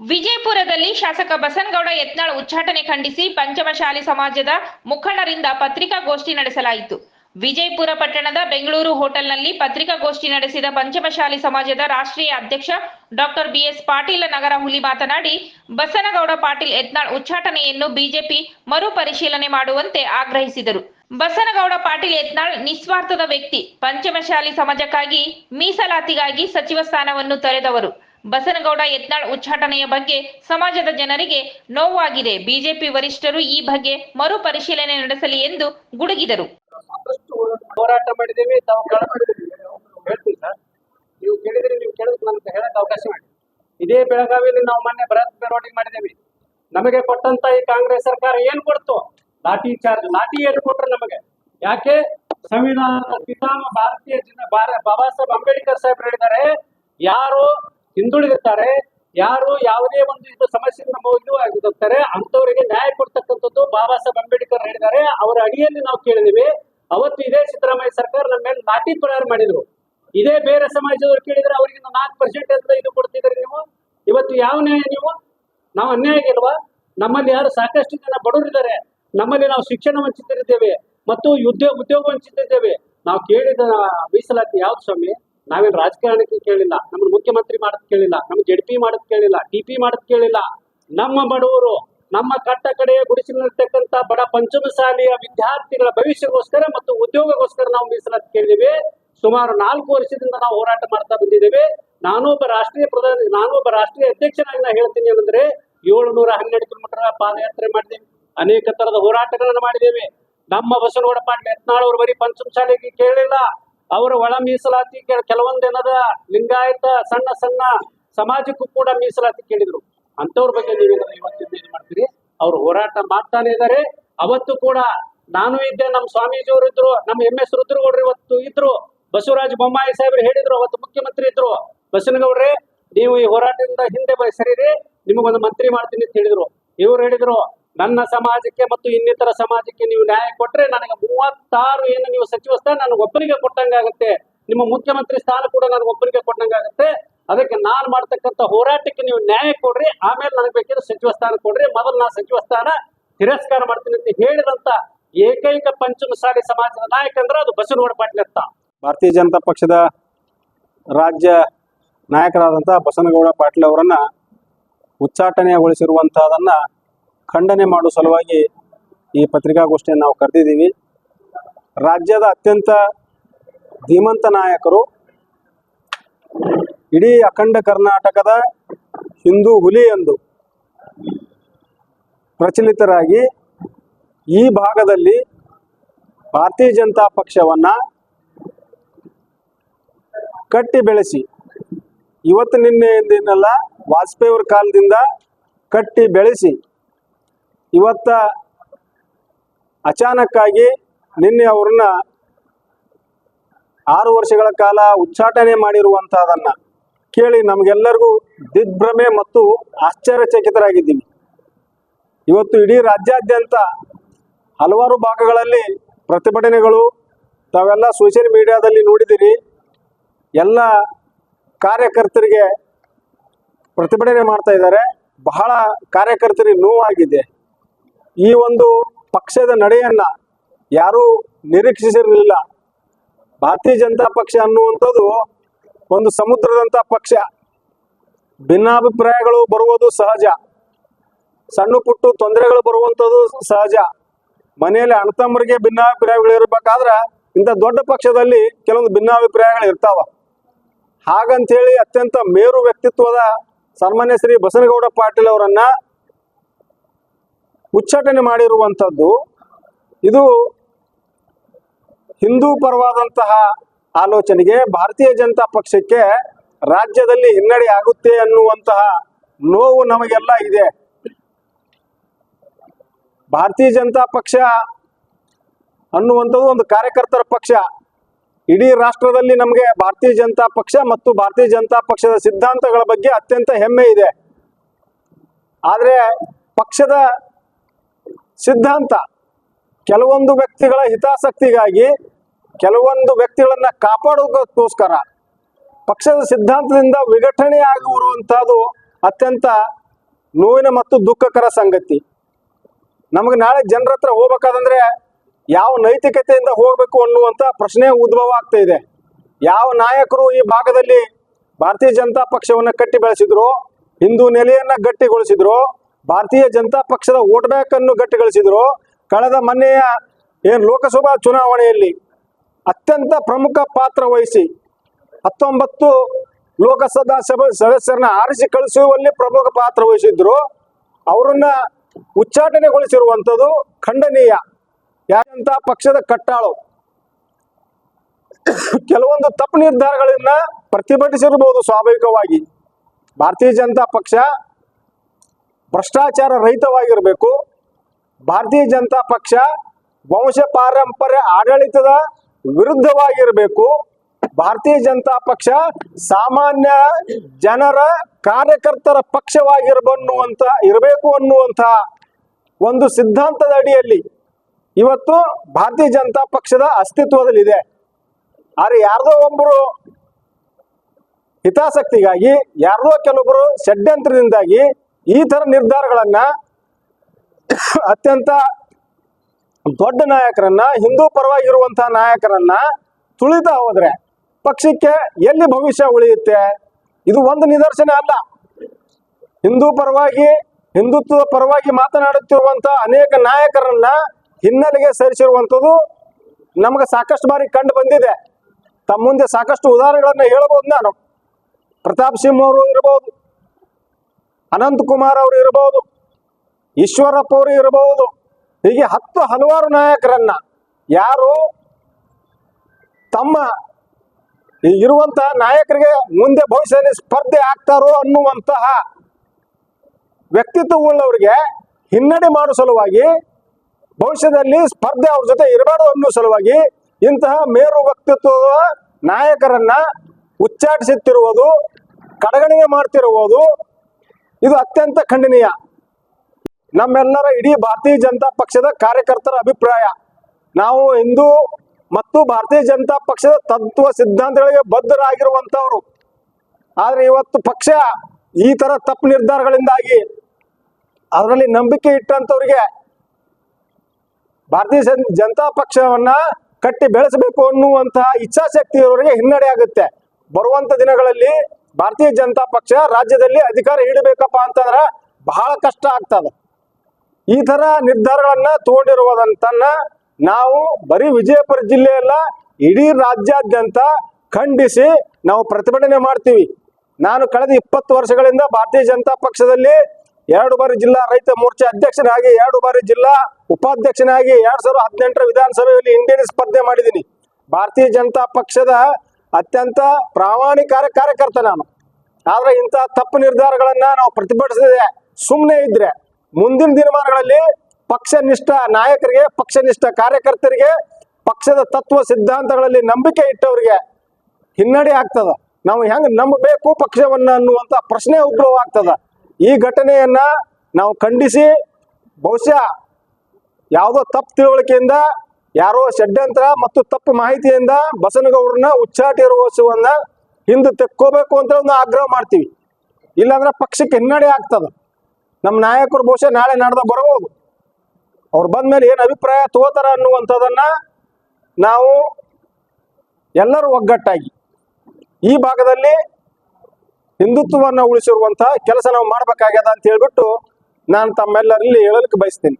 ವಿಜಯಪುರದಲ್ಲಿ ಶಾಸಕ ಬಸನಗೌಡ ಯತ್ನಾಳ್ ಉಚ್ಚಾಟನೆ ಖಂಡಿಸಿ ಪಂಚಮಶಾಲಿ ಸಮಾಜದ ಮುಖಂಡರಿಂದ ಪತ್ರಿಕಾಗೋಷ್ಠಿ ನಡೆಸಲಾಯಿತು. ವಿಜಯಪುರ ಪಟ್ಟಣದ ಬೆಂಗಳೂರು ಹೋಟೆಲ್ನಲ್ಲಿ ಪತ್ರಿಕಾಗೋಷ್ಠಿ ನಡೆಸಿದ ಪಂಚಮಶಾಲಿ ಸಮಾಜದ ರಾಷ್ಟ್ರೀಯ ಅಧ್ಯಕ್ಷ ಡಾಕ್ಟರ್ ಬಿಎಸ್ ಪಾಟೀಲ ನಗರ ಹುಲಿ ಮಾತನಾಡಿ, ಬಸನಗೌಡ ಪಾಟೀಲ್ ಯತ್ನಾಳ್ ಉಚ್ಚಾಟನೆಯನ್ನು ಬಿಜೆಪಿ ಮರುಪರಿಶೀಲನೆ ಮಾಡುವಂತೆ ಆಗ್ರಹಿಸಿದರು. ಬಸನಗೌಡ ಪಾಟೀಲ್ ಯತ್ನಾಳ್ ನಿಸ್ವಾರ್ಥದ ವ್ಯಕ್ತಿ. ಪಂಚಮಶಾಲಿ ಸಮಾಜಕ್ಕಾಗಿ ಮೀಸಲಾತಿಗಾಗಿ ಸಚಿವ ಸ್ಥಾನವನ್ನು ತೊರೆದವರು. ಬಸನಗೌಡ ಯತ್ನಾಳ್ ಉಚ್ಚಾಟನೆಯ ಬಗ್ಗೆ ಸಮಾಜದ ಜನರಿಗೆ ನೋವಾಗಿದೆ. ಬಿಜೆಪಿ ವರಿಷ್ಠರು ಈ ಬಗ್ಗೆ ಮರು ಪರಿಶೀಲನೆ ನಡೆಸಲಿ ಎಂದು ಗುಡುಗಿದರು. ಹೋರಾಟ ಮಾಡಿದ್ದೇವೆ ಸರ್. ನೀವು ಕೇಳಿದ್ರೆ ನೀವು ಹೇಳಕ್ ಅವಕಾಶ ಮಾಡಿ. ಇದೇ ಬೆಳಗಾವಿಯಲ್ಲಿ ನಾವು ಮೊನ್ನೆ ಬೃಹತ್ ಮೆರವಣಿಗೆ ಮಾಡಿದ್ದೇವೆ. ನಮಗೆ ಕೊಟ್ಟಂತ ಈ ಕಾಂಗ್ರೆಸ್ ಸರ್ಕಾರ ಏನ್ ಕೊಡ್ತು? ಲಾಠಿ ಚಾರ್ಜ್, ಲಾಠಿ ಏನು ಕೊಟ್ರು ನಮಗೆ? ಯಾಕೆ? ಸಂವಿಧಾನದ ಪಿತಾಮ ಭಾರತೀಯ ಜನ ಬಾಬಾ ಸಾಹೇಬ್ ಅಂಬೇಡ್ಕರ್ ಸಾಹೇಬ್ ಹೇಳಿದ್ದಾರೆ, ಯಾರು ಹಿಂದುಳಿದಿರ್ತಾರೆ. ಯಾರು ಯಾವುದೇ ಒಂದು ಇದು ಇದು ಆಗಿರ್ತಾರೆ ಅಂತವರಿಗೆ ನ್ಯಾಯ ಕೊಡ್ತಕ್ಕಂಥದ್ದು ಬಾಬಾ ಸಾಹೇಬ್ ಅಂಬೇಡ್ಕರ್ ಹೇಳಿದ್ದಾರೆ. ಅವರ ಅಡಿಯಲ್ಲಿ ನಾವು ಕೇಳಿದೀವಿ ಅವತ್ತು ಇದೇ ಸಿದ್ದರಾಮಯ್ಯ ಸರ್ಕಾರ ನಮ್ಮ ಮೇಲೆ ಲಾಠಿ ಪ್ರಹಾರ ಮಾಡಿದ್ರು. ಇದೇ ಬೇರೆ ಸಮಾಜದವ್ರು ಕೇಳಿದ್ರೆ ಅವರಿಗೆ ನಾಲ್ಕು ಪರ್ಸೆಂಟ್ ಅಂತ ಇದು ಕೊಡ್ತಿದ್ರಿ ನೀವು? ಇವತ್ತು ಯಾವ ನ್ಯಾಯ ನೀವು? ನಾವು ಅನ್ಯಾಯ ಆಗಿಲ್ವಾ ನಮ್ಮಲ್ಲಿ ಯಾರು ಸಾಕಷ್ಟು ಜನ ಬಡವರಿದ್ದಾರೆ. ನಮ್ಮಲ್ಲಿ ನಾವು ಶಿಕ್ಷಣ ವಂಚಿತರಿದ್ದೇವೆ. ಮತ್ತು ಉದ್ಯೋಗ ಉದ್ಯೋಗ ವಂಚಿತರಿದ್ದೇವೆ. ನಾವು ಕೇಳಿದ ಮೀಸಲಾತಿ ಯಾವ್ದು ಸ್ವಾಮಿ? ನಾವೇನು ರಾಜಕಾರಣಕ್ಕೆ ಕೇಳಿಲ್ಲ ನಮ್ಮ ಮುಖ್ಯಮಂತ್ರಿ ಮಾಡದ್ ಕೇಳಿಲ್ಲ ನಮ್ಮ ಜೆಡ್ ಪಿ ಮಾಡದ್ ಕೇಳಿಲ್ಲ, ಡಿ ಪಿ ಮಾಡದ್ ಕೇಳಿಲ್ಲ. ನಮ್ಮ ಬಡವರು, ನಮ್ಮ ಕಟ್ಟ ಕಡೆ ಗುಡಿಸಲಿರ್ತಕ್ಕಂಥ ಬಡ ಪಂಚಮಸಾಲಿಯ ವಿದ್ಯಾರ್ಥಿಗಳ ಭವಿಷ್ಯಕ್ಕೋಸ್ಕರ ಮತ್ತು ಉದ್ಯೋಗಕ್ಕೋಸ್ಕರ ನಾವು ಮೀಸಲಾತಿ ಕೇಳಿದ್ದೇವೆ. ಸುಮಾರು ನಾಲ್ಕು ವರ್ಷದಿಂದ ನಾವು ಹೋರಾಟ ಮಾಡ್ತಾ ಬಂದಿದ್ದೇವೆ. ನಾನು ಒಬ್ಬ ರಾಷ್ಟ್ರೀಯ ಪ್ರಧಾನಿ, ನಾನು ಒಬ್ಬ ರಾಷ್ಟ್ರೀಯ ಅಧ್ಯಕ್ಷನಾಗಿ ನಾ ಹೇಳ್ತೀನಿ ಏನಂದ್ರೆ, ಏಳುನೂರ ಹನ್ನೆರಡು ಕಿಲೋಮೀಟರ್ ಪಾದಯಾತ್ರೆ ಮಾಡಿದ್ದೇವೆ. ಅನೇಕ ತರದ ಹೋರಾಟಗಳನ್ನು ಮಾಡಿದ್ದೇವೆ. ನಮ್ಮ ಬಸವನಗೌಡ ಪಾಟೀಲ್ ಯತ್ನಾಳ್ ಅವರು ಬರೀ ಪಂಚಮಶಾಲೆಗೆ ಕೇಳಿಲ್ಲ ಅವರ ಒಳ ಮೀಸಲಾತಿ ಕೆಲವೊಂದು ಕೆಲವೊಂದೇನದ ಲಿಂಗಾಯತ ಸಣ್ಣ ಸಣ್ಣ ಸಮಾಜಕ್ಕೂ ಕೂಡ ಮೀಸಲಾತಿ ಕೇಳಿದ್ರು. ಅಂತವ್ರ ಬಗ್ಗೆ ನೀವೇನಾದ್ರು ಇವತ್ತಿಂದ ಏನ್ ಮಾಡ್ತೀರಿ? ಅವ್ರು ಹೋರಾಟ ಮಾಡ್ತಾನೆ ಇದ್ದಾರೆ ಅವತ್ತು ಕೂಡ ನಾನು ಇದ್ದೆ ನಮ್ಮ ಸ್ವಾಮೀಜಿಯವರು ಇದ್ರು, ನಮ್ಮ ಎಂ ಎಸ್ ರುದ್ರಗೌಡ್ರು ಇವತ್ತು ಇದ್ರು. ಬಸವರಾಜ ಬೊಮ್ಮಾಯಿ ಸಾಹೇಬ್ರು ಹೇಳಿದ್ರು, ಅವತ್ತು ಮುಖ್ಯಮಂತ್ರಿ ಇದ್ರು. ಬಸನಗೌಡ್ರೆ, ನೀವು ಈ ಹೋರಾಟದಿಂದ ಹಿಂದೆ ಬ- ಸರಿರಿ, ನಿಮಗೊಂದು ಮಂತ್ರಿ ಮಾಡ್ತೀನಿ ಅಂತ ಹೇಳಿದ್ರು. ಇವ್ರು ಹೇಳಿದ್ರು ನನ್ನ ಸಮಾಜಕ್ಕೆ ಮತ್ತು ಇನ್ನಿತರ ಸಮಾಜಕ್ಕೆ ನೀವು ನ್ಯಾಯ ಕೊಟ್ಟರೆ ನನಗೆ ಮೂವತ್ತಾರು ಏನು ನೀವು ಸಚಿವ ಸ್ಥಾನ ನನಗೆ ಒಬ್ಬರಿಗೆ ಕೊಟ್ಟಂಗಾಗುತ್ತೆ ನಿಮ್ಮ ಮುಖ್ಯಮಂತ್ರಿ ಸ್ಥಾನ ಕೂಡ ನನಗೆ ಒಬ್ಬರಿಗೆ ಕೊಟ್ಟಂಗಾಗುತ್ತೆ ಅದಕ್ಕೆ ನಾನು ಮಾಡ್ತಕ್ಕಂಥ ಹೋರಾಟಕ್ಕೆ ನೀವು ನ್ಯಾಯ ಕೊಡ್ರಿ. ಆಮೇಲೆ ನನಗೆ ಬೇಕಿದ್ರೆ ಸಚಿವ ಸ್ಥಾನ ಕೊಡ್ರಿ. ಮೊದಲು ನಾನು ಸಚಿವ ಸ್ಥಾನ ತಿರಸ್ಕಾರ ಮಾಡ್ತೀನಿ ಅಂತ ಹೇಳಿದಂತ ಏಕೈಕ ಪಂಚಮಸಾಲಿ ಸಮಾಜದ ನಾಯಕ ಅಂದ್ರೆ ಅದು ಬಸವನಗೌಡ ಪಾಟೀಲ್ ಅಂತ. ಭಾರತೀಯ ಜನತಾ ಪಕ್ಷದ ರಾಜ್ಯ ನಾಯಕರಾದಂಥ ಬಸನಗೌಡ ಪಾಟೀಲ್ ಅವರನ್ನ ಉಚ್ಚಾಟನೆಗೊಳಿಸಿರುವಂತಹದನ್ನ ಖಂಡನೆ ಮಾಡುವ ಸಲುವಾಗಿ ಈ ಪತ್ರಿಕಾಗೋಷ್ಠಿಯನ್ನು ನಾವು ಕರೆದಿದ್ದೀವಿ. ರಾಜ್ಯದ ಅತ್ಯಂತ ಧೀಮಂತ ನಾಯಕರು ಇಡೀ ಅಖಂಡ ಕರ್ನಾಟಕದ ಹಿಂದೂ ಹುಲಿ ಎಂದು ಪ್ರಚಲಿತರಾಗಿ ಈ ಭಾಗದಲ್ಲಿ ಭಾರತೀಯ ಜನತಾ ಪಕ್ಷವನ್ನ ಕಟ್ಟಿ ಬೆಳೆಸಿ ಇವತ್ತು ನಿನ್ನೆ ಎಂದಿನಲ್ಲ ವಾಜಪೇಯಿ ಅವ್ರ ಕಾಲದಿಂದ ಕಟ್ಟಿ ಬೆಳೆಸಿ ಇವತ್ತ ಅಚಾನಕ್ಕಾಗಿ ನಿನ್ನೆ ಅವ್ರನ್ನ ಆರು ವರ್ಷಗಳ ಕಾಲ ಉಚ್ಚಾಟನೆ ಮಾಡಿರುವಂತಹದನ್ನ ಕೇಳಿ ನಮಗೆಲ್ಲರಿಗೂ ದಿಗ್ಭ್ರಮೆ ಮತ್ತು ಆಶ್ಚರ್ಯಚಕಿತರಾಗಿದ್ದೀವಿ ಇವತ್ತು ಇಡೀ ರಾಜ್ಯಾದ್ಯಂತ ಹಲವಾರು ಭಾಗಗಳಲ್ಲಿ ಪ್ರತಿಭಟನೆಗಳು ತಾವೆಲ್ಲ ಸೋಷಿಯಲ್ ಮೀಡಿಯಾದಲ್ಲಿ ನೋಡಿದಿರಿ. ಎಲ್ಲ ಕಾರ್ಯಕರ್ತರಿಗೆ ಪ್ರತಿಭಟನೆ ಮಾಡ್ತಾ ಇದ್ದಾರೆ. ಬಹಳ ಕಾರ್ಯಕರ್ತರಿಗೆ ನೋವಾಗಿದೆ. ಈ ಒಂದು ಪಕ್ಷದ ನಡೆಯನ್ನ ಯಾರೂ ನಿರೀಕ್ಷಿಸಿರಲಿಲ್ಲ. ಭಾರತೀಯ ಜನತಾ ಪಕ್ಷ ಅನ್ನುವಂಥದ್ದು ಒಂದು ಸಮುದ್ರದಂಥ ಪಕ್ಷ. ಭಿನ್ನಾಭಿಪ್ರಾಯಗಳು ಬರುವುದು ಸಹಜ. ಸಣ್ಣ ಪುಟ್ಟು ತೊಂದರೆಗಳು ಬರುವಂಥದ್ದು ಸಹಜ. ಮನೆಯಲ್ಲಿ ಅಣ್ಣತಮ್ಮರಿಗೆ ಭಿನ್ನಾಭಿಪ್ರಾಯಗಳು ಇರಬೇಕಾದ್ರೆ ಇಂಥ ದೊಡ್ಡ ಪಕ್ಷದಲ್ಲಿ ಕೆಲವೊಂದು ಭಿನ್ನಾಭಿಪ್ರಾಯಗಳು ಇರ್ತಾವ. ಹಾಗಂತೇಳಿ ಅತ್ಯಂತ ಮೇರು ವ್ಯಕ್ತಿತ್ವದ ಸನ್ಮಾನ್ಯ ಶ್ರೀ ಬಸನಗೌಡ ಪಾಟೀಲ್ ಅವರನ್ನ ಉಚ್ಚಾಟನೆ ಮಾಡಿರುವಂಥದ್ದು ಇದು ಹಿಂದೂ ಪರವಾದಂತಹ ಆಲೋಚನೆಗೆ ಭಾರತೀಯ ಜನತಾ ಪಕ್ಷಕ್ಕೆ ರಾಜ್ಯದಲ್ಲಿ ಹಿನ್ನಡೆ ಆಗುತ್ತೆ ಅನ್ನುವಂತಹ ನೋವು ನಮಗೆಲ್ಲ ಇದೆ. ಭಾರತೀಯ ಜನತಾ ಪಕ್ಷ ಅನ್ನುವಂಥದ್ದು ಒಂದು ಕಾರ್ಯಕರ್ತರ ಪಕ್ಷ. ಇಡೀ ರಾಷ್ಟ್ರದಲ್ಲಿ ನಮಗೆ ಭಾರತೀಯ ಜನತಾ ಪಕ್ಷ ಮತ್ತು ಭಾರತೀಯ ಜನತಾ ಪಕ್ಷದ ಸಿದ್ಧಾಂತಗಳ ಬಗ್ಗೆ ಅತ್ಯಂತ ಹೆಮ್ಮೆ ಇದೆ. ಆದರೆ ಪಕ್ಷದ ಸಿದ್ಧಾಂತ. ಕೆಲವೊಂದು ವ್ಯಕ್ತಿಗಳ ಹಿತಾಸಕ್ತಿಗಾಗಿ ಕೆಲವೊಂದು ವ್ಯಕ್ತಿಗಳನ್ನ ಕಾಪಾಡೋದಕ್ಕೋಸ್ಕರ ಪಕ್ಷದ ಸಿದ್ಧಾಂತದಿಂದ ವಿಘಟನೆ ಆಗಿರುವಂತಹದ್ದು ಅತ್ಯಂತ ನೋವಿನ ಮತ್ತು ದುಃಖಕರ ಸಂಗತಿ. ನಮಗೆ ನಾಳೆ ಜನರ ಹತ್ರ ಹೋಗ್ಬೇಕಾದಂದ್ರೆ ಯಾವ ನೈತಿಕತೆಯಿಂದ ಹೋಗಬೇಕು ಅನ್ನುವಂಥ ಪ್ರಶ್ನೆ ಉದ್ಭವ ಆಗ್ತಾ ಇದೆ. ಯಾವ ನಾಯಕರು ಈ ಭಾಗದಲ್ಲಿ ಭಾರತೀಯ ಜನತಾ ಪಕ್ಷವನ್ನು ಕಟ್ಟಿ ಬೆಳೆಸಿದ್ರು, ಹಿಂದೂ ನೆಲೆಯನ್ನ ಗಟ್ಟಿಗೊಳಿಸಿದ್ರು ಭಾರತೀಯ ಜನತಾ ಪಕ್ಷದ ವೋಟ್ ಬ್ಯಾಂಕ್ ಅನ್ನು ಗಟ್ಟಿಗಳಿಸಿದ್ರು. ಕಳೆದ ಮೊನ್ನೆಯ ಏನು ಲೋಕಸಭಾ ಚುನಾವಣೆಯಲ್ಲಿ ಅತ್ಯಂತ ಪ್ರಮುಖ ಪಾತ್ರ ವಹಿಸಿ ಹತ್ತೊಂಬತ್ತು ಲೋಕಸಭಾ ಸಭೆ ಸದಸ್ಯರನ್ನ ಆರಿಸಿ ಕಳಿಸುವಲ್ಲಿ ಪ್ರಮುಖ ಪಾತ್ರ ವಹಿಸಿದ್ರು. ಅವರನ್ನ ಉಚ್ಚಾಟನೆಗೊಳಿಸಿರುವಂಥದ್ದು ಖಂಡನೀಯ. ಯಾಕಂತ ಪಕ್ಷದ ಕಟ್ಟಾಳು. ಕೆಲವೊಂದು ತಪ್ಪು ನಿರ್ಧಾರಗಳನ್ನ ಪ್ರತಿಭಟಿಸಿರಬಹುದು ಸ್ವಾಭಾವಿಕವಾಗಿ. ಭಾರತೀಯ ಜನತಾ ಪಕ್ಷ ಭ್ರಷ್ಟಾಚಾರ ರಹಿತವಾಗಿರಬೇಕು. ಭಾರತೀಯ ಜನತಾ ಪಕ್ಷ ವಂಶ ಪಾರಂಪರ್ಯ ಆಡಳಿತದ ವಿರುದ್ಧವಾಗಿರಬೇಕು. ಭಾರತೀಯ ಜನತಾ ಪಕ್ಷ ಸಾಮಾನ್ಯ ಜನರ ಕಾರ್ಯಕರ್ತರ ಪಕ್ಷವಾಗಿರಬನ್ನುವಂತ ಇರಬೇಕು ಅನ್ನುವಂಥ ಒಂದು ಸಿದ್ಧಾಂತದ ಅಡಿಯಲ್ಲಿ ಇವತ್ತು ಭಾರತೀಯ ಜನತಾ ಪಕ್ಷದ ಅಸ್ತಿತ್ವದಲ್ಲಿದೆ. ಆದರೆ ಯಾರ್ದೋ ಒಬ್ಬರು ಹಿತಾಸಕ್ತಿಗಾಗಿ, ಯಾರ್ದೋ ಕೆಲವೊಬ್ಬರು ಷಡ್ಯಂತ್ರದಿಂದಾಗಿ ಈ ತರ ನಿರ್ಧಾರಗಳನ್ನ ಅತ್ಯಂತ ದೊಡ್ಡ ನಾಯಕರನ್ನ, ಹಿಂದೂ ಪರವಾಗಿರುವಂತಹ ನಾಯಕರನ್ನ ತುಳಿತಾ ಹೋದ್ರೆ ಪಕ್ಷಕ್ಕೆ ಎಲ್ಲಿ ಭವಿಷ್ಯ ಉಳಿಯುತ್ತೆ? ಇದು ಒಂದು ನಿದರ್ಶನ ಅಲ್ಲ. ಹಿಂದೂ ಪರವಾಗಿ, ಹಿಂದುತ್ವದ ಪರವಾಗಿ ಮಾತನಾಡುತ್ತಿರುವಂತಹ ಅನೇಕ ನಾಯಕರನ್ನ ಹಿನ್ನೆಲೆಗೆ ಸೇರಿಸಿರುವಂಥದ್ದು ನಮಗೆ ಸಾಕಷ್ಟು ಬಾರಿ ಕಂಡು ಬಂದಿದೆ. ತಮ್ಮ ಮುಂದೆ ಸಾಕಷ್ಟು ಉದಾಹರಣೆಗಳನ್ನ ಹೇಳ್ಬೋದು ನಾನು. ಪ್ರತಾಪ್ ಸಿಂಹ ಅವರು ಇರಬಹುದು ಅನಂತ್ ಕುಮಾರ್ ಅವರು ಇರಬಹುದು, ಈಶ್ವರಪ್ಪ ಅವರು ಇರಬಹುದು, ಹೀಗೆ ಹತ್ತು ಹಲವಾರು ನಾಯಕರನ್ನ ಯಾರು ತಮ್ಮ ಇರುವಂತಹ ನಾಯಕರಿಗೆ ಮುಂದೆ ಭವಿಷ್ಯದಲ್ಲಿ ಸ್ಪರ್ಧೆ ಆಗ್ತಾರೋ ಅನ್ನುವಂತಹ ವ್ಯಕ್ತಿತ್ವವುಳ್ಳವರಿಗೆ ಹಿನ್ನಡೆ ಮಾಡುವ ಸಲುವಾಗಿ, ಭವಿಷ್ಯದಲ್ಲಿ ಸ್ಪರ್ಧೆ ಅವ್ರ ಜೊತೆ ಇರಬಾರ್ದು ಅನ್ನೋ ಸಲುವಾಗಿ ಇಂತಹ ಮೇರು ವ್ಯಕ್ತಿತ್ವದ ನಾಯಕರನ್ನ ಉಚ್ಚಾಟಿಸುತ್ತಿರುವುದು, ಕಡೆಗಣಿಗೆ ಮಾಡ್ತಿರುವುದು ಇದು ಅತ್ಯಂತ ಖಂಡನೀಯ. ನಮ್ಮೆಲ್ಲರ ಇಡೀ ಭಾರತೀಯ ಜನತಾ ಪಕ್ಷದ ಕಾರ್ಯಕರ್ತರ ಅಭಿಪ್ರಾಯ. ನಾವು ಹಿಂದೂ ಮತ್ತು ಭಾರತೀಯ ಜನತಾ ಪಕ್ಷದ ತತ್ವ ಸಿದ್ಧಾಂತಗಳಿಗೆ ಬದ್ಧರಾಗಿರುವಂತವರು ಆದ್ರೆ ಇವತ್ತು ಪಕ್ಷ ಈ ತರ ತಪ್ಪು ನಿರ್ಧಾರಗಳಿಂದಾಗಿ ಅದರಲ್ಲಿ ನಂಬಿಕೆ ಇಟ್ಟಂತವ್ರಿಗೆ ಭಾರತೀಯ ಜನ್- ಜನತಾ ಪಕ್ಷವನ್ನ ಕಟ್ಟಿ ಬೆಳೆಸಬೇಕು ಅನ್ನುವಂತಹ ಇಚ್ಛಾಶಕ್ತಿ ಇರೋರಿಗೆ ಹಿನ್ನಡೆ ಆಗುತ್ತೆ. ಬರುವಂತ ದಿನಗಳಲ್ಲಿ ಭಾರತೀಯ ಜನತಾ ಪಕ್ಷ ರಾಜ್ಯದಲ್ಲಿ ಅಧಿಕಾರ ಹಿಡಬೇಕಪ್ಪ ಅಂತಂದ್ರ ಬಹಳ ಕಷ್ಟ ಆಗ್ತದ. ಈ ತರ ನಿರ್ಧಾರಗಳನ್ನ ತಗೊಂಡಿರುವುದಂತನ್ನ ನಾವು ಬರೀ ವಿಜಯಪುರ ಜಿಲ್ಲೆಯಲ್ಲ ಇಡೀ ರಾಜ್ಯಾದ್ಯಂತ ಖಂಡಿಸಿ ನಾವು ಪ್ರತಿಭಟನೆ ಮಾಡ್ತೀವಿ. ನಾನು ಕಳೆದ ಇಪ್ಪತ್ತು ವರ್ಷಗಳಿಂದ ಭಾರತೀಯ ಜನತಾ ಪಕ್ಷದಲ್ಲಿ ಎರಡು ಬಾರಿ ಜಿಲ್ಲಾ ರೈತ ಮೋರ್ಚಾ ಅಧ್ಯಕ್ಷನಾಗಿ, ಎರಡು ಬಾರಿ ಜಿಲ್ಲಾ ಉಪಾಧ್ಯಕ್ಷನಾಗಿ, ಎರಡ್ ಸಾವಿರದ ಹದಿನೆಂಟರ ವಿಧಾನಸಭೆಯಲ್ಲಿ ಇಂಡಿಯನ್ ಸ್ಪರ್ಧೆ ಮಾಡಿದ್ದೀನಿ. ಭಾರತೀಯ ಜನತಾ ಪಕ್ಷದ ಅತ್ಯಂತ ಪ್ರಾಮಾಣಿಕ ಕಾರ್ಯಕರ್ತ ನಾನು. ಆದರೆ ಇಂಥ ತಪ್ಪು ನಿರ್ಧಾರಗಳನ್ನು ನಾವು ಪ್ರತಿಭಟಿಸದೆ ಸುಮ್ಮನೆ ಇದ್ರೆ ಮುಂದಿನ ದಿನಮಾನಗಳಲ್ಲಿ ಪಕ್ಷನಿಷ್ಠ ನಾಯಕರಿಗೆ, ಪಕ್ಷನಿಷ್ಠ ಕಾರ್ಯಕರ್ತರಿಗೆ, ಪಕ್ಷದ ತತ್ವ ಸಿದ್ಧಾಂತಗಳಲ್ಲಿ ನಂಬಿಕೆ ಇಟ್ಟವರಿಗೆ ಹಿನ್ನಡೆ ಆಗ್ತದ. ನಾವು ಹೆಂಗ್ ನಂಬಬೇಕು ಪಕ್ಷವನ್ನ ಅನ್ನುವಂತ ಪ್ರಶ್ನೆ ಉದ್ಭವ ಆಗ್ತದ. ಈ ಘಟನೆಯನ್ನ ನಾವು ಖಂಡಿಸಿ ಬಹುಶಃ ಯಾವುದೋ ತಪ್ಪು ತಿಳುವಳಿಕೆಯಿಂದ ಯಾರೋ ಷಡ್ಯಂತ್ರ ಮತ್ತು ತಪ್ಪು ಮಾಹಿತಿಯಿಂದ ಬಸನಗೌಡರನ್ನ ಉಚ್ಚಾಟಿರುವವನ್ನ ಹಿಂದೆ ತೆಕ್ಕೋಬೇಕು ಅಂತ ಒಂದು ಆಗ್ರಹ ಮಾಡ್ತೀವಿ. ಇಲ್ಲಾಂದ್ರೆ ಪಕ್ಷಕ್ಕೆ ಹಿನ್ನಡೆ ಆಗ್ತದ. ನಮ್ಮ ನಾಯಕರು ಬಹುಶಃ ನಾಳೆ ನಾಡ್ದ ಬರಬಹುದು. ಅವ್ರು ಬಂದ್ಮೇಲೆ ಏನು ಅಭಿಪ್ರಾಯ ತಗೋತಾರ ಅನ್ನುವಂಥದ್ದನ್ನ ನಾವು ಎಲ್ಲರೂ ಒಗ್ಗಟ್ಟಾಗಿ ಈ ಭಾಗದಲ್ಲಿ ಹಿಂದುತ್ವವನ್ನು ಉಳಿಸಿರುವಂತಹ ಕೆಲಸ ನಾವು ಮಾಡ್ಬೇಕಾಗ್ಯದ ಅಂತ ಹೇಳ್ಬಿಟ್ಟು ನಾನು ತಮ್ಮೆಲ್ಲರಲ್ಲಿ ಹೇಳಲಿಕ್ಕೆ ಬಯಸ್ತೀನಿ.